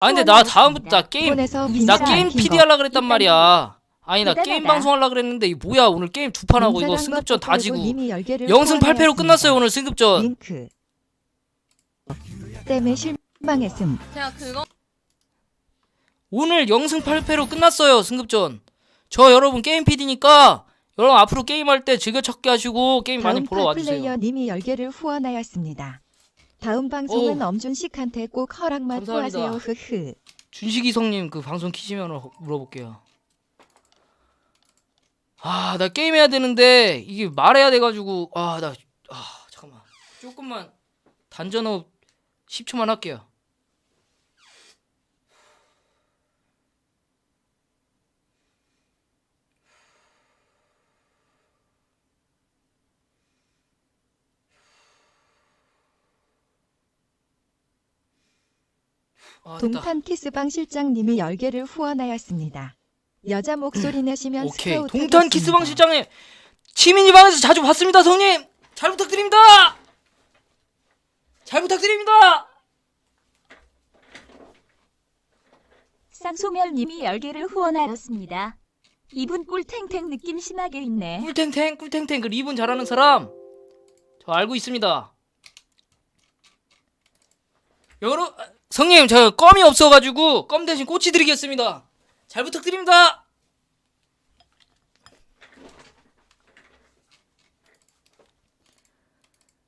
아니 근데 나 다음부터 나 게임 나 게임 안 PD 킨 하려 그랬단 말이야. 아니 나. 게임 방송 하려 그랬는데 이 뭐야 오늘 게임 두 판 하고 이거 승급전 다것 지고 영승 8패로 후원하였습니다. 끝났어요 오늘 승급전. 링크 때문에 실망했음. 제가 그거 오늘 영승 8패로 끝났어요 승급전. 저 여러분 게임 PD니까 여러분 앞으로 게임할 때 즐겨찾기 하시고 게임 많이 보러 와주세요. 플레이어 님이 열개를 후원하였습니다. 다음 방송은 엄준식한테 꼭 허락만 감사합니다. 구하세요. 흐흐. 준식이 성님 그 방송 키시면 물어볼게요. 아 나 게임 해야 되는데 이게 말해야 돼 가지고 아 나 아, 잠깐만 조금만 단전호흡 10초만 할게요. 아, 됐다. 동탄 키스방 실장님이 열개를 후원하였습니다. 여자 목소리 내시면 오케이 스카우트 동탄. 키스방 실장님 치민이 방에서 자주 봤습니다 성님 잘 부탁드립니다 잘 부탁드립니다 쌍소멸님이 열개를 후원하였습니다. 이분 꿀탱탱 느낌 심하게 있네. 꿀탱탱 꿀탱탱 그 리본 잘하는 사람 저 알고 있습니다 여러 성님 저 껌이 없어가지고 껌 대신 꼬치 드리겠습니다. 잘 부탁드립니다.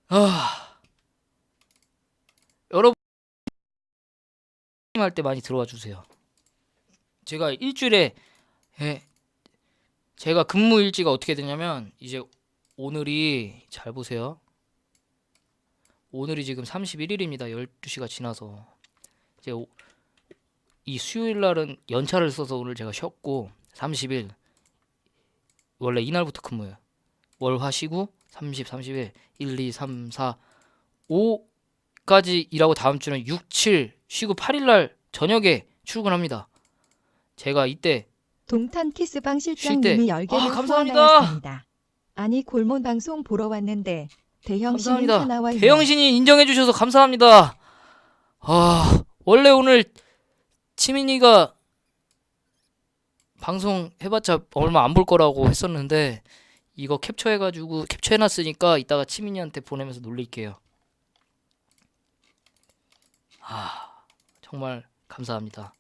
아. 여러분 할 때 많이 들어와 주세요. 제가 일주일에 예, 제가 근무 일지가 어떻게 되냐면 이제 오늘이 잘 보세요. 오늘이 지금 31일입니다. 12시가 지나서 이제 오- 이 수요일 날은 연차를 써서 오늘 제가 쉬었고 30일 원래 이날부터 근무해요. 월화 쉬고 30, 31, 1, 2, 3, 4, 5까지 일하고 다음 주는 6, 7 쉬고 8일 날 저녁에 출근합니다. 제가 이때 동탄 키스방 때. 실장님이 열개를 아, 감사합니다. 아니 골몬 방송 보러 왔는데 대형 신인 감사합니다. 대영신이 인정해 주셔서 감사합니다. 아 원래 오늘 치민이가 방송 해봤자 얼마 안 볼 거라고 했었는데 이거 캡처해가지고 캡처해놨으니까 이따가 치민이한테 보내면서 놀릴게요. 아 정말 감사합니다.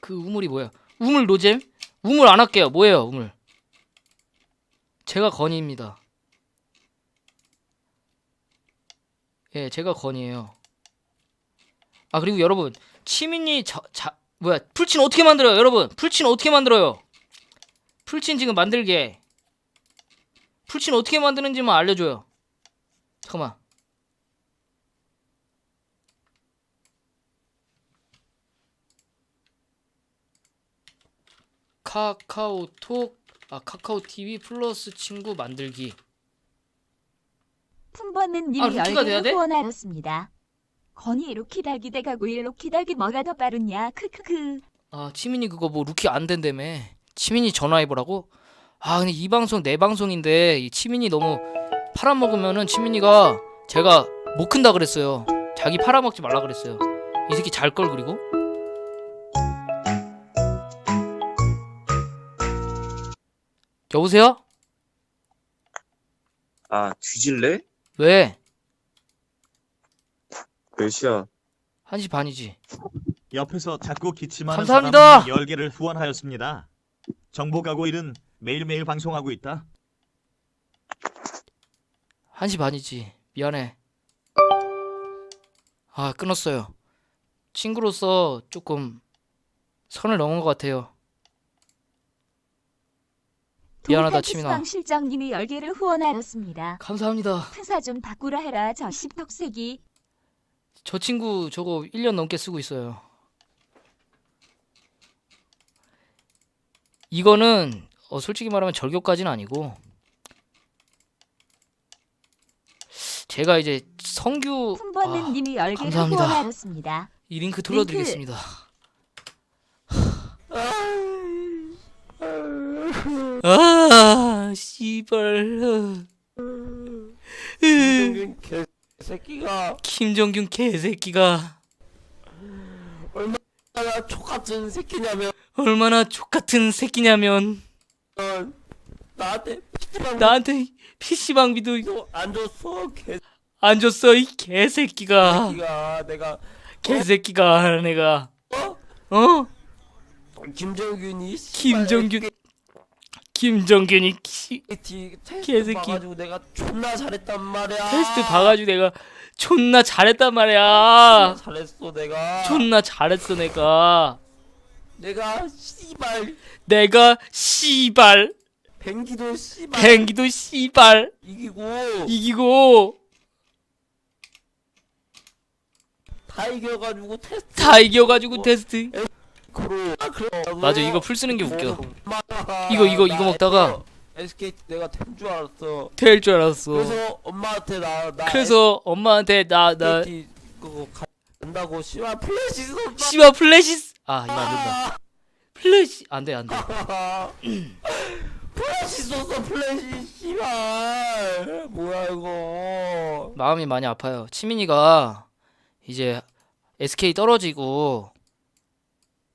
그 우물이 뭐야? 우물 노잼? 우물 안 할게요. 뭐예요 우물? 제가 건의입니다. 예, 제가 건이에요. 아 그리고 여러분 치민이 자, 자 뭐야 풀친 어떻게 만들어요, 여러분? 풀친 어떻게 만들어요? 풀친 지금 만들게. 풀친 어떻게 만드는지만 알려줘요. 잠깐만. 카카오톡 아 카카오 TV 플러스 친구 만들기. 아, 루키가 돼야 돼? 열개를 후원하였습니다. 건이 루키 달 기 대가고 일 루키 달기 뭐가 더 빠르냐 크크크. 아 치민이 그거 뭐 루키 안 된다며 치민이 전화해보라고? 아 근데 이 방송 내 방송인데 이 치민이 너무 팔아먹으면은 치민이가 제가 못 큰다 그랬어요 자기 팔아먹지 말라 그랬어요 이 새끼 잘 걸 그리고 여보세요? 아, 뒤질래? 왜? 몇 시야? 1시 반이지 옆에서 자꾸 기침하는 감사합니다. 사람 10개를 후원하였습니다. 정보가고 일은 매일매일 방송하고 있다. 1시 반이지. 미안해. 아, 끊었어요. 친구로서 조금 선을 넘은 것 같아요. 미안하다, 치민아. 키스방 실장님이 열개를 후원하였습니다. 감사합니다. 프사 좀 바꾸라 해라 저 십덕색이. 저 친구 저거 1년 넘게 쓰고 있어요. 이거는 어, 솔직히 말하면 절교까지는 아니고 제가 이제 성규 품번는 아, 님이 열개를 감사합니다. 후원하였습니다. 이 링크 돌려드리겠습니다. 아, 씨발. 김정균 개새끼가 김정균 개새끼가 얼마 얼마나 족같은 새끼냐면 얼마나 족같은 새끼냐면 나한테 PC방 나한테 PC방비도 도안 줬어 안 줬어 이 개새끼가 개새끼가 내가 개새끼가 내가 어? 어? 김정균이 김정균 김정균이 키- 티 테스트 개새끼. 봐가지고 내가 존나 잘했단 말이야. 테스트 봐가지고 내가 존나 잘했단 말이야. 잘했어 내가. 존나 잘했어 내가. 내가 씨발. 내가 씨발. 뱅기도 씨발. 뱅기도 씨발. 이기고. 이기고. 다 이겨가지고 테스트. 다 이겨가지고 테스트. 크로 아, 그래. 맞아 이거 풀 쓰는 게 웃겨. 엄마, 이거, 이거, 이거 나 먹다가 SK 내가 된 줄 알았어. 될 줄 알았어. 그래서 엄마한테 나나 그래서 엄마한테 나 나 SK 그거 간다고 씨발 플래시 썼다 씨발 플래시 아 이거 안 된다. 플래시 안돼 안돼. 플래시 썼어 플래시 씨발. 뭐야 이거. 마음이 많이 아파요. 치민이가 이제 SK 떨어지고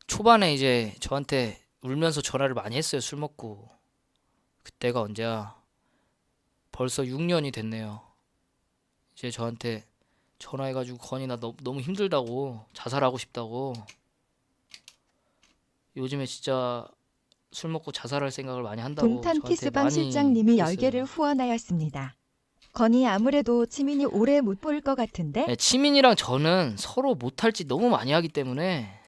초반에 이제 저한테 울면서 전화를 많이 했어요 술 먹고. 그때가 언제야? 벌써 6년이 됐네요. 이제 저한테 전화해가지고 건이 나 너무, 너무 힘들다고 자살하고 싶다고. 요즘에 진짜 술 먹고 자살할 생각을 많이 한다고 동탄 많이 실장님이 했어요. 10개를 후원하였습니다. 건이 아무래도 치민이 오래 못 볼 것 같은데? 네, 치민이랑 저는 서로 못할 짓 너무 많이 하기 때문에